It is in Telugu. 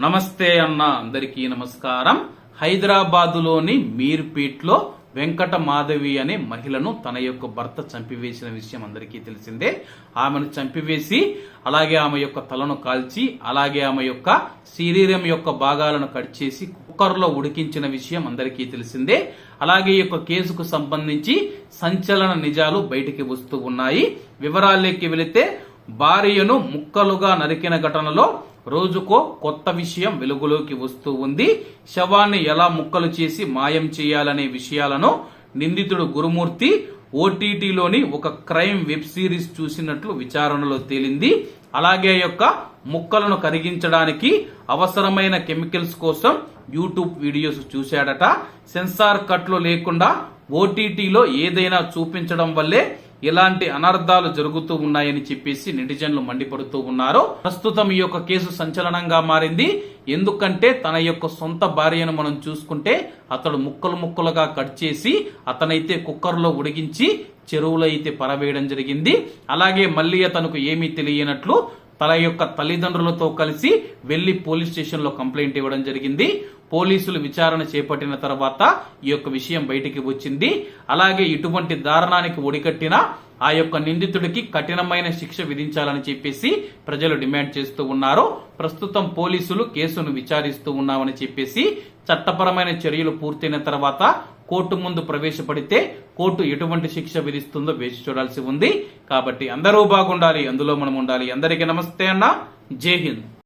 నమస్తే అన్న అందరికీ నమస్కారం. హైదరాబాదులోని మీర్పీట్లో వెంకట మాధవి అనే మహిళను తన యొక్క భర్త చంపివేసిన విషయం అందరికీ తెలిసిందే. ఆమెను చంపివేసి అలాగే ఆమె యొక్క తలను కాల్చి అలాగే ఆమె యొక్క శరీరం యొక్క భాగాలను కట్ చేసి కుక్కర్లో ఉడికించిన విషయం అందరికీ తెలిసిందే. అలాగే ఈ యొక్క కేసుకు సంబంధించి సంచలన నిజాలు బయటికి వస్తూ ఉన్నాయి. వివరాల్లోకి వెళితే భార్యను ముక్కలుగా నరికిన ఘటనలో రోజుకో కొత్త విషయం వెలుగులోకి వస్తూ ఉంది. శవాన్ని ఎలా ముక్కలు చేసి మాయం చేయాలనే విషయాలను నిందితుడు గురుమూర్తి ఓటీటీలోని ఒక క్రైమ్ వెబ్ సిరీస్ చూసినట్లు విచారణలో తేలింది. అలాగే యొక్క ముక్కలను కరిగించడానికి అవసరమైన కెమికల్స్ కోసం యూట్యూబ్ వీడియోస్ చూశాడట. సెన్సార్ కట్లు లేకుండా ఓటీటీలో ఏదైనా చూపించడం వల్లే ఇలాంటి అనర్థాలు జరుగుతూ ఉన్నాయని చెప్పేసి నెటిజన్లు మండిపడుతూ ఉన్నారు. ప్రస్తుతం ఈ యొక్క కేసు సంచలనంగా మారింది. ఎందుకంటే తన యొక్క సొంత భార్యను మనం చూసుకుంటే అతడు ముక్కలు ముక్కలుగా కట్ చేసి అతనైతే కుక్కర్లో ఉడిగించి చెరువులో అయితే పరవేయడం జరిగింది. అలాగే మళ్ళీ అతనుకు ఏమీ తెలియనట్లు తన యొక్క తల్లిదండ్రులతో కలిసి వెళ్ళి పోలీస్ స్టేషన్లో కంప్లైంట్ ఇవ్వడం జరిగింది. పోలీసులు విచారణ చేపట్టిన తర్వాత ఈ యొక్క విషయం బయటికి వచ్చింది. అలాగే ఇటువంటి దారుణానికి ఒడికట్టిన ఆ యొక్క నిందితుడికి కఠినమైన శిక్ష విధించాలని చెప్పేసి ప్రజలు డిమాండ్ చేస్తూ ఉన్నారు. ప్రస్తుతం పోలీసులు కేసును విచారిస్తూ ఉన్నామని చెప్పేసి చట్టపరమైన చర్యలు పూర్తయిన తర్వాత కోర్టు ముందు ప్రవేశపడితే కోర్టు ఎటువంటి శిక్ష విధిస్తుందో వేచి చూడాల్సి ఉంది. కాబట్టి అందరూ బాగుండాలి అందులో మనం ఉండాలి. అందరికీ నమస్తే అన్న. జై హింద్.